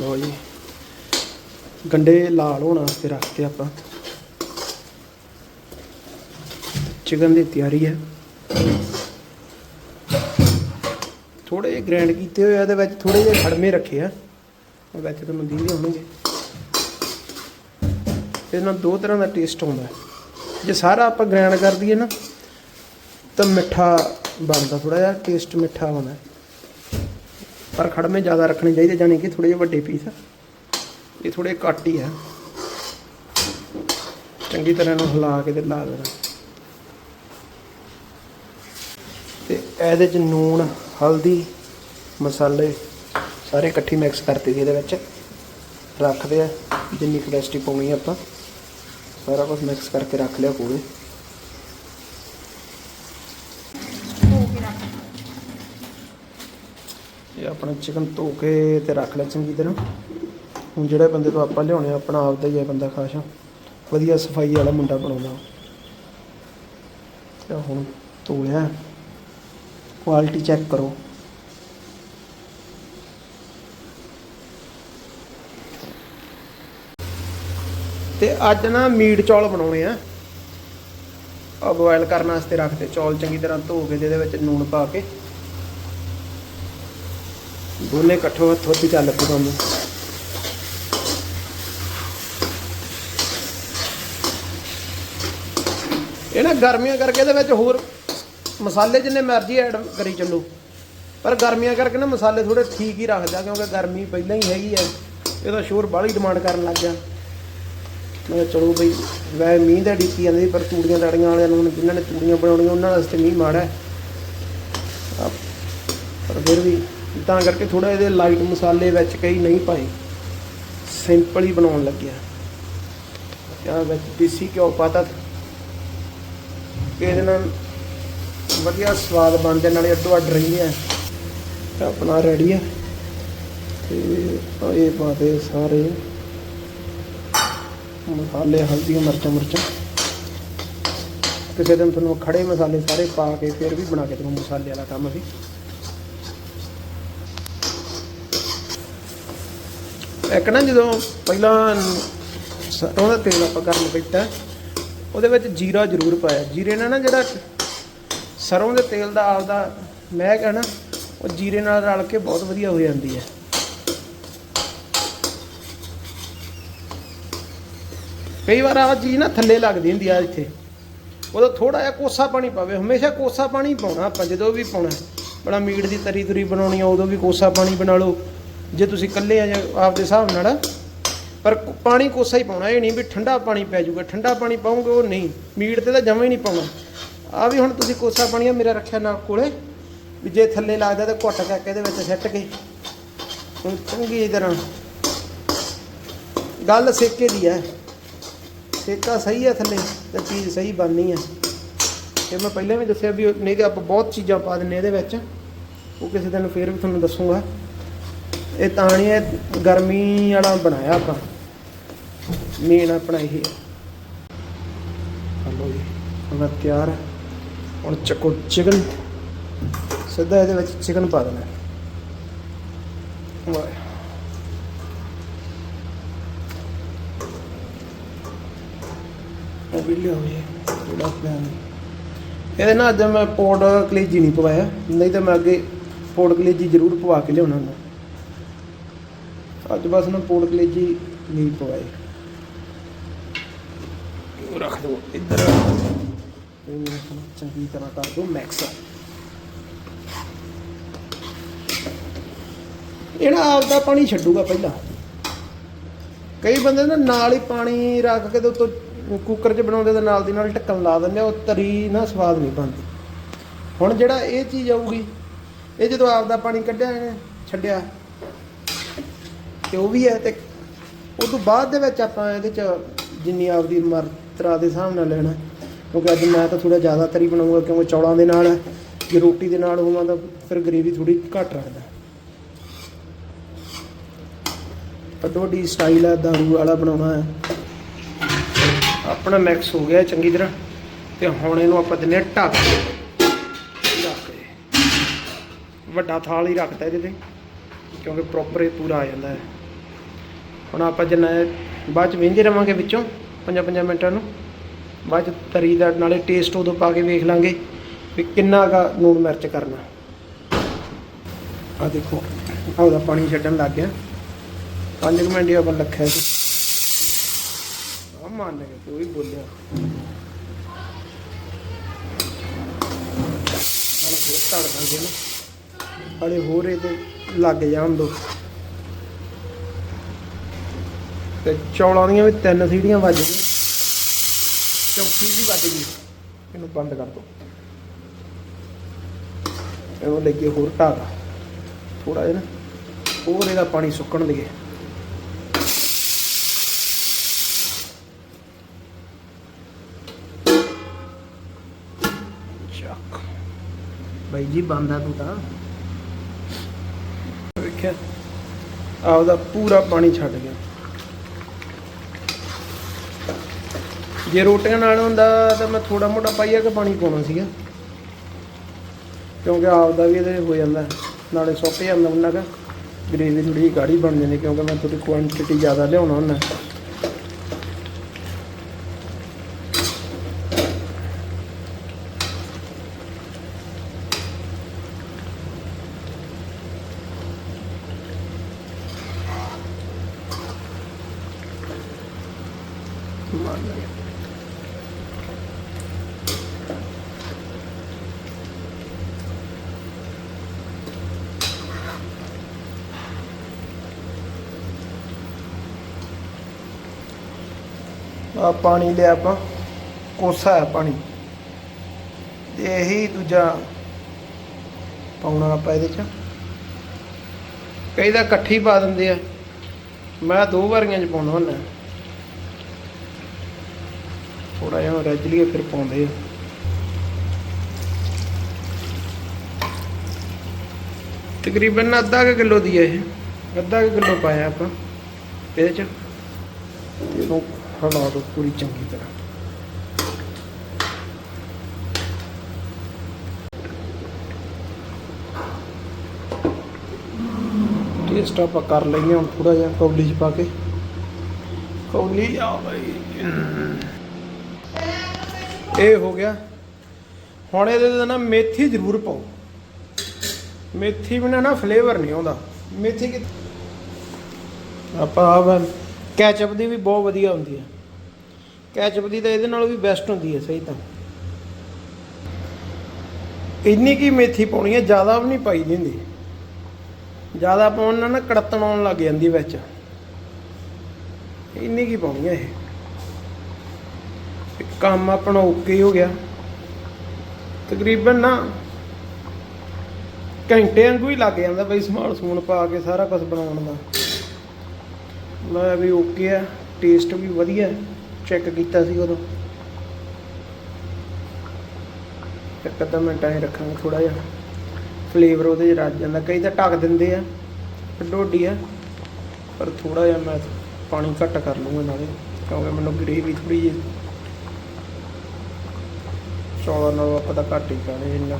ਲਓ ਜੀ। ਗੰਡੇ ਲਾਲ ਹੋਣ ਵਾਸਤੇ ਰੱਖਤੇ ਆਪਾਂ। ਚਿਕਨ ਦੀ ਤਿਆਰੀ ਹੈ। ਥੋੜੇ ਜਿਹੇ ਗ੍ਰੈਂਡ ਕੀਤੇ ਹੋਏ ਆ, ਇਹਦੇ ਵਿੱਚ ਥੋੜੇ ਜਿਹੇ ਖੜਮੇ ਰੱਖੇ ਆ। ਉਹ ਵਿੱਚ ਤੁਹਾਨੂੰ ਦੀਦੇ ਹੋਣਗੇ। ਇਹਦੇ ਨਾਲ ਦੋ ਤਰ੍ਹਾਂ ਦਾ ਟੇਸਟ ਆਉਂਦਾ ਜੇ ਸਾਰਾ ਆਪਾਂ ਗ੍ਰੈਂਡ ਕਰ ਦਈਏ ਨਾ, ਤਾਂ ਮਿੱਠਾ ਬਣਦਾ ਥੋੜਾ ਜਿਹਾ ਟੇਸਟ ਮਿੱਠਾ ਆਉਂਦਾ ਪਰ ਖੜਮੇ ਜ਼ਿਆਦਾ ਰੱਖਣੇ ਚਾਹੀਦੇ, ਜਾਣੀ ਕਿ ਥੋੜੇ ਜਿਹੇ ਵੱਡੇ ਪੀਸ ਇਹ ਥੋੜੇ ਘੱਟ ਹੀ ਆ। ਚੰਗੀ ਤਰ੍ਹਾਂ ਨੂੰ ਹਿਲਾ ਕੇ ਤੇ ਲਾ ਦੇਣਾ। ਤੇ ਇਹਦੇ ਚ ਨੂਣ, ਹਲਦੀ, ਮਸਾਲੇ ਸਾਰੇ ਇਕੱਠੀ ਮਿਕਸ ਕਰਤੇ ਜੀ ਇਹਦੇ ਵਿੱਚ। ਰੱਖਦੇ ਆ, ਜਿੰਨੀ ਕਪੈਸਿਟੀ ਪਾਉਣੀ ਆਪਾਂ। ਸਾਰਾ ਕੁਝ ਮਿਕਸ ਕਰਕੇ ਰੱਖ ਲਿਆ ਪੂਰੇ। ਆਪਣਾ ਚਿਕਨ ਧੋ ਕੇ ਤੇ ਰੱਖ ਲਿਆ ਚੰਗੀ ਤਰ੍ਹਾਂ। ਹੁਣ ਜਿਹੜੇ ਬੰਦੇ ਤੋਂ ਆਪਾਂ ਲਿਆਉਣੇ ਆ, ਆਪਣਾ ਆਪਦਾ ਹੀ ਹੈ ਬੰਦਾ ਖਾਸ। ਵਧੀਆ ਸਫ਼ਾਈ ਵਾਲਾ ਮੁੰਡਾ ਬਣਾਉਂਦਾ। ਤੇ ਹੁਣ ਧੋ ਲਿਆ ਕੁਆਲਿਟੀ ਚੈੱਕ ਕਰੋ। ਤੇ ਅੱਜ ਨਾ ਮੀਟ ਚੌਲ ਬਣਾਉਣੇ ਆ। ਆ ਬੋਇਲ ਕਰਨ ਵਾਸਤੇ ਰੱਖਦੇ ਚੌਲ ਚੰਗੀ ਤਰ੍ਹਾਂ ਧੋ ਕੇ ਤੇ ਇਹਦੇ ਵਿੱਚ ਨੂਣ ਪਾ ਕੇ। ਦੋਨੇ ਇਕੱਠੋ ਹੱਥੋਂ ਤੇ ਚੱਲ ਪੂ ਤੁਹਾਨੂੰ ਇਹ ਨਾ ਗਰਮੀਆਂ ਕਰਕੇ ਇਹਦੇ ਵਿੱਚ ਹੋਰ ਮਸਾਲੇ ਜਿੰਨੇ ਮਰਜ਼ੀ ਐਡ ਕਰੀ ਚੱਲੋ। ਪਰ ਗਰਮੀਆਂ ਕਰਕੇ ਨਾ ਮਸਾਲੇ ਥੋੜੇ ਠੀਕ ਹੀ ਰੱਖਦਾ ਕਿਉਂਕਿ ਗਰਮੀ ਪਹਿਲਾਂ ਹੀ ਹੈਗੀ ਐ ਇਹਦਾ ਸ਼ੋਰ ਬਾਹਲੀ ਡਿਮਾਂਡ ਕਰਨ ਲੱਗ ਗਿਆ। ਮੈਂ ਕਿਹਾ ਚਲੋ ਬਈ ਵੈ ਮੀਂਹ ਦਾ ਡੀਕੀ ਜਾਂਦੀ, ਪਰ ਤੂੜੀਆਂ ਤੜੀਆਂ ਵਾਲਿਆਂ ਨੂੰ ਹੁਣ ਜਿਨ੍ਹਾਂ ਨੇ ਤੂੜੀਆਂ ਬਣਾਉਣੀਆਂ, ਉਹਨਾਂ ਵਾਸਤੇ ਮੀਂਹ ਮਾੜਾ ਪਰ ਫਿਰ ਵੀ ਤਾਂ ਕਰਕੇ ਥੋੜਾ ਇਹਦੇ ਲਾਈਟ ਮਸਾਲੇ ਵਿੱਚ ਕਈ ਨਹੀਂ ਪਾਏ। ਸਿੰਪਲ ਹੀ ਬਣਾਉਣ ਲੱਗਿਆ। ਯਾਰ ਵਿੱਚ ਦੇਸੀ ਘਿਓ ਪਾਤਾ ਇਹਦੇ ਨਾਲ ਵਧੀਆ ਸਵਾਦ ਬਣਦੇ, ਨਾਲੇ ਅੱਡੋ ਅੱਡ ਰਹਿੰਦੇ ਆ ਤੇ ਆਪਣਾ ਰੈਡੀ ਆ। ਤੇ ਇਹ ਪਾਤੇ ਸਾਰੇ ਮਸਾਲੇ, ਹਲਦੀਆਂ ਮਿਰਚਾਂ ਮਿਰਚਾਂ। ਕਿਸੇ ਦਿਨ ਤੁਹਾਨੂੰ ਖੜੇ ਮਸਾਲੇ ਸਾਰੇ ਪਾ ਕੇ ਫਿਰ ਵੀ ਬਣਾ ਕੇ ਤੁਹਾਨੂੰ ਮਸਾਲੇ ਵਾਲਾ ਕੰਮ ਅਸੀਂ ਇੱਕ ਨਾ ਜਦੋਂ ਪਹਿਲਾਂ ਸਰੋਂ ਦਾ ਤੇਲ ਆਪਾਂ ਗਰਮ ਕੀਤਾ, ਉਹਦੇ ਵਿੱਚ ਜੀਰਾ ਜ਼ਰੂਰ ਪਾਇਆ। ਜੀਰੇ ਨਾਲ ਨਾ ਜਿਹੜਾ ਸਰੋਂ ਦੇ ਤੇਲ ਦਾ ਆਪਦਾ ਮਹਿਕ ਹੈ ਨਾ, ਉਹ ਜੀਰੇ ਨਾਲ ਰਲ ਕੇ ਬਹੁਤ ਵਧੀਆ ਹੋ ਜਾਂਦੀ ਹੈ। ਕਈ ਵਾਰ ਆਹ ਚੀਜ਼ ਨਾ ਥੱਲੇ ਲੱਗਦੀ ਹੁੰਦੀ ਆ ਇੱਥੇ। ਉਦੋਂ ਥੋੜਾ ਜਿਹਾ ਕੋਸਾ ਪਾਣੀ ਪਾਵੇ। ਹਮੇਸ਼ਾ ਕੋਸਾ ਪਾਣੀ ਪਾਉਣਾ ਆਪਾਂ, ਜਦੋਂ ਵੀ ਪਾਉਣਾ। ਬੜਾ ਮੀਟ ਦੀ ਤਰੀ ਤੁਰੀ ਬਣਾਉਣੀ ਆ, ਉਦੋਂ ਵੀ ਕੋਸਾ ਪਾਣੀ ਬਣਾ ਲਓ। ਜੇ ਤੁਸੀਂ ਇਕੱਲੇ ਆ ਜਾਂ ਆਪਦੇ ਹਿਸਾਬ ਨਾਲ, ਪਰ ਪਾਣੀ ਕੋਸਾ ਹੀ ਪਾਉਣਾ, ਇਹ ਨਹੀਂ ਵੀ ਠੰਡਾ ਪਾਣੀ ਪੈ ਜਾਊਗਾ। ਠੰਡਾ ਪਾਣੀ ਪਾਉਂਗੇ ਉਹ ਨਹੀਂ, ਮੀਟ ਤੇ ਤਾਂ ਜਮਾਂ ਹੀ ਨਹੀਂ ਪਾਉਣਾ। ਆ ਵੀ ਹੁਣ ਤੁਸੀਂ ਕੋਸਾ ਪਾਣੀ ਆ ਮੇਰਾ ਰੱਖਿਆ ਨਾਲ ਕੋਲੇ, ਵੀ ਜੇ ਥੱਲੇ ਲੱਗਦਾ ਤਾਂ ਘੁੱਟ ਕਰਕੇ ਇਹਦੇ ਵਿੱਚ ਸੱਟ ਕੇ। ਹੁਣ ਚੰਗੀ ਤਰ੍ਹਾਂ। ਗੱਲ ਸੇਕੇ ਦੀ ਹੈ। ਸੇਕਾ ਸਹੀ ਹੈ ਥੱਲੇ, ਤਾਂ ਚੀਜ਼ ਸਹੀ ਬਣਨੀ ਹੈ। ਇਹ ਮੈਂ ਪਹਿਲਾਂ ਵੀ ਦੱਸਿਆ ਵੀ ਨਹੀਂ ਤੇ ਆਪਾਂ ਬਹੁਤ ਚੀਜ਼ਾਂ ਪਾ ਦਿੰਨੇ ਇਹਦੇ ਵਿੱਚ। ਉਹ ਕਿਸੇ ਦਿਨ ਫੇਰ ਵੀ ਤੁਹਾਨੂੰ ਦੱਸੂਗਾ। ਇਹ ਤਾਂ ਨਹੀਂ ਇਹ ਗਰਮੀ ਵਾਲਾ ਬਣਾਇਆ ਆਪਾਂ। ਮੇਨ ਆਪਣਾ ਇਹ ਹੈ ਹਲੋ ਜੀ, ਹੁਣ ਤਿਆਰ ਹੈ ਹੁਣ ਚੱਕੋ ਚਿਕਨ ਸਿੱਧਾ ਇਹਦੇ ਵਿੱਚ ਚਿਕਨ ਪਾ ਦੇਣਾ। ਵਾਹ। ਉਹ ਵੀ ਲਿਆਓ ਜੀ ਥੋੜਾ ਪਲਾਨ ਇਹਦੇ ਨਾਲ ਅੱਜ ਮੈਂ ਪੋਡ ਕਲੇਜੀ ਨਹੀਂ ਪਵਾਇਆ। ਨਹੀਂ ਤਾਂ ਮੈਂ ਅੱਗੇ ਪੋਡ ਕਲੇਜੀ ਜ਼ਰੂਰ ਪਵਾ ਕੇ ਲਿਆਉਣਾ ਹੁੰਦਾ। ਅੱਜ ਬਸ ਨਾ ਪੋਡ ਕਲੇਜੀ ਨਹੀਂ ਪਵਾਏ ਉਹ ਰੱਖ ਦੋ ਇੱਧਰ। ਇਹਨੂੰ ਚੰਗੀ ਤਰ੍ਹਾਂ ਕਰ ਦੋ ਮੈਕਸ ਇਹਦਾ ਆਪਦਾ ਪਾਣੀ ਛੱਡੂਗਾ ਪਹਿਲਾਂ। ਕਈ ਬੰਦੇ ਨਾ ਨਾਲ ਹੀ ਪਾਣੀ ਰੱਖ ਕੇ ਤੇ ਉੱਤੋਂ ਕੁੱਕਰ 'ਚ ਬਣਾਉਂਦੇ ਤੇ ਨਾਲ ਦੀ ਨਾਲ ਢੱਕਣ ਲਾ ਦਿੰਦੇ ਉਹ ਤਰੀ ਨਾ ਸਵਾਦ ਨਹੀਂ ਬਣਦੀ। ਹੁਣ ਜਿਹੜਾ ਇਹ ਚੀਜ਼ ਆਊਗੀ ਇਹ ਜਦੋਂ ਆਪਦਾ ਪਾਣੀ ਕੱਢਿਆ ਇਹਨੇ ਛੱਡਿਆ ਤੇ ਉਹ ਵੀ ਹੈ ਤੇ ਉਹ ਤੋਂ ਬਾਅਦ ਦੇ ਵਿੱਚ ਆਪਾਂ ਇਹਦੇ 'ਚ ਜਿੰਨੀ ਆਪਦੀ ਮਾਤਰਾ ਦੇ ਹਿਸਾਬ ਨਾਲ ਲੈਣਾ, ਕਿਉਂਕਿ ਅੱਜ ਮੈਂ ਤਾਂ ਥੋੜਾ ਜ਼ਿਆਦਾ ਤਰੀ ਬਣਾਉਂਗਾ, ਕਿਉਂਕਿ ਚੌਲਾਂ ਦੇ ਨਾਲ ਜੇ ਰੋਟੀ ਦੇ ਨਾਲ ਹੋਵਾਂ ਤਾਂ ਫਿਰ ਗ੍ਰੇਵੀ ਥੋੜੀ ਘੱਟ ਰੱਖਦਾ। ਅਡੋਡੀ ਸਟਾਈਲ ਹੈ, ਦਾਰੂ ਵਾਲਾ ਬਣਾਉਣਾ ਹੈ। ਆਪਣਾ ਮਿਕਸ ਹੋ ਗਿਆ ਚੰਗੀ ਤਰ੍ਹਾਂ, ਤੇ ਹੁਣ ਇਹਨੂੰ ਆਪਾਂ ਦਿੰਨੇ ਆ ਢੱਕ ਵੱਡਾ ਥਾਲ ਹੀ ਰੱਖਦਾ ਇਹਦੇ ਤੇ, ਕਿਉਂਕਿ ਪ੍ਰੋਪਰ ਇਹ ਪੂਰਾ ਆ ਜਾਂਦਾ ਹੈ। ਹੁਣ ਆਪਾਂ ਜਿੰਨਾ ਬਾਅਦ ਚ ਵੇਂਦੇ ਰਵਾਂਗੇ ਵਿੱਚੋਂ ਪੰਜਾਂ ਪੰਜਾਂ ਮਿੰਟਾਂ ਨੂੰ। ਬਾਅਦ ਚ ਤਰੀ ਦਾ ਨਾਲੇ ਟੇਸਟ ਉਦੋਂ ਪਾ ਕੇ ਵੇਖ ਲਾਂਗੇ ਵੀ ਕਿੰਨਾ ਕਾ ਲੂਣ ਮਿਰਚ ਕਰਨਾ। ਆ ਦੇਖੋ, ਆਹ ਉਹਦਾ ਪਾਣੀ ਛੱਡਣ ਲੱਗ ਗਿਆ। 5 ਮਿੰਟ ਹੀ ਆਪਾਂ ਰੱਖਿਆ ਸੀ। ਆ ਮੰਨ ਗਿਆ ਕੋਈ ਬੋਲਿਆ। ਹੁਣ ਫੇਰ ਤੜ ਦਾਂਗੇ ਨਾ। ਹਲੇ ਹੋਰ ਇਹਦੇ ਲੱਗ ਜਾਣ ਦੋ। ਤੇ ਚੌਲਾਂ ਦੀਆਂ ਵੀ ਤਿੰਨ ਸੀੜੀਆਂ ਵੱਜ ਗਈਆਂ। ਚੌਥੀ ਵੀ ਵੱਜ ਗਈ। ਇਹਨੂੰ ਬੰਦ ਕਰ ਦੋ। ਇਹਨੂੰ ਲੱਗੇ ਹੋਰ ਢਾਗਾ ਥੋੜਾ ਜਿਹਾ ਨਾ ਹੋਰ ਇਹਦਾ ਪਾਣੀ ਸੁੱਕਣ ਦੇਗੇ ਚੱਕ। ਬਾਈ ਜੀ, ਬੰਦਾ ਤੂੰ ਤਾਂ। ਵੇਖਿਆ? ਆਪਦਾ ਪੂਰਾ ਪਾਣੀ ਛੱਡ ਗਿਆ। ਜੇ ਰੋਟੀਆਂ ਨਾਲ ਹੁੰਦਾ ਤਾਂ ਮੈਂ ਥੋੜਾ ਮੋਟਾ ਪਾਈਆ ਕਿ ਪਾਣੀ ਪਾਉਣਾ ਸੀਗਾ। ਕਿਉਂਕਿ ਆਪ ਦਾ ਵੀ ਇਹਦੇ ਹੋ ਜਾਂਦਾ। ਨਾਲੇ ਸੁੱਕ ਜਾਂਦਾ ਉਹਨਾਂ ਦਾ ਗ੍ਰੇਵੀ ਥੋੜੀ ਜਿਹੀ ਗਾੜੀ ਬਣ ਜਾਂਦੀ ਕਿਉਂਕਿ ਮੈਂ ਥੋੜੀ ਕੁਆਂਟੀਟੀ ਜ਼ਿਆਦਾ ਲਿਆਉਣਾ ਹੁੰਦਾ। ਮੰਨ ਲਿਆ ਆ ਪਾਣੀ ਲਿਆ ਆਪਾਂ, ਕੋਸਾ ਹੈ ਪਾਣੀ। ਤੇ ਇਹੀ ਦੂਜਾ ਪਾਉਣਾ ਆਪਾਂ ਇਹਦੇ ਚ। ਕਈ ਤਾਂ ਇਕੱਠੀ ਪਾ ਦਿੰਦੇ ਆ। ਮੈਂ ਦੋ ਵਾਰੀਆਂ ਚ ਪਾਉਣਾ ਹੁੰਦਾ। ਥੋੜਾ ਜਿਹਾ ਰੱਜ ਲਈਏ, ਫਿਰ ਪਾਉਂਦੇ ਆ। ਤਕਰੀਬਨ ਅੱਧਾ ਕੁ ਕਿਲੋ ਦੀ ਹੈ ਇਹ। ਅੱਧਾ ਕੁ ਕਿਲੋ ਪਾਇਆ ਆਪਾਂ ਇਹਦੇ ਚ। ਤੇ ਹਿਲਾ ਦੋ ਪੂਰੀ ਚੰਗੀ ਤਰ੍ਹਾਂ। ਟੇਸਟ ਆਪਾਂ ਕਰ ਲਈਏ ਹੁਣ ਥੋੜਾ ਜਿਹਾ ਕੌਲੀ ਚ ਪਾ ਕੇ। ਕੌਲੀ ਆ ਬਈ। ਇਹ ਹੋ ਗਿਆ। ਹੁਣ ਇਹਦੇ ਤੇ ਨਾ ਮੇਥੀ ਜ਼ਰੂਰ ਪਾਓ। ਮੇਥੀ ਬਿਨਾ ਨਾ ਫਲੇਵਰ ਨਹੀਂ ਆਉਂਦਾ। ਮੇਥੀ ਕਿ ਆਪਾਂ ਆ ਕੈਚਅਪ ਦੀ ਵੀ ਬਹੁਤ ਵਧੀਆ ਹੁੰਦੀ ਹੈ। ਕੈਚਅਪ ਦੀ ਤਾਂ ਇਹਦੇ ਨਾਲੋਂ ਵੀ ਬੈਸਟ ਹੁੰਦੀ ਹੈ, ਸਹੀ ਤਾਂ। ਇੰਨੀ ਕੀ ਮੇਥੀ ਪਾਉਣੀ ਹੈ, ਜ਼ਿਆਦਾ ਵੀ ਨਹੀਂ ਪਾਈ ਦੀ ਹੁੰਦੀ। ਜ਼ਿਆਦਾ ਪਾਉਣ ਨਾਲ ਨਾ ਕੜਤਣ ਆਉਣ ਲੱਗ ਜਾਂਦੀ ਵਿੱਚ। ਇੰਨੀ ਕੀ ਪਾਉਣੀ ਹੈ ਇਹ। ਕੰਮ ਆਪਣਾ ਓਕੇ ਹੋ ਗਿਆ। ਤਕਰੀਬਨ ਨਾ ਘੰਟੇ ਵਾਂਗੂ ਹੀ ਲੱਗ ਜਾਂਦਾ ਬਈ ਸਮਾਨ ਸਮੂਨ ਪਾ ਕੇ ਸਾਰਾ ਕੁਝ ਬਣਾਉਣ ਦਾ। ਮੈਂ ਵੀ ਓਕੇ ਆ ਟੇਸਟ ਵੀ ਵਧੀਆ ਚੈੱਕ ਕੀਤਾ ਸੀ ਉਦੋਂ। ਇੱਕ ਅੱਧਾ ਮਿੰਟ ਐਂ ਰੱਖਾਂਗੇ ਥੋੜਾ ਜਿਹਾ। ਫਲੇਵਰ ਉਹਦੇ 'ਚ ਰੱਜ ਜਾਂਦਾ, ਕਈ ਤਾਂ ਢੱਕ ਦਿੰਦੇ ਆ ਡੋਡੀ ਆ, ਪਰ ਥੋੜਾ ਜਿਹਾ ਮੈਂ ਪਾਣੀ ਘੱਟ ਕਰ ਲੂੰਗਾ ਨਾਲੇ, ਕਿਉਂਕਿ ਮੈਨੂੰ ਗ੍ਰੇਵੀ ਥੋੜੀ ਜਿਹੀ। ਚੌਲਾਂ ਨਾਲੋਂ ਆਪਾਂ ਤਾਂ ਘੱਟ ਹੀ ਖਾਣੇ ਇੰਨਾ।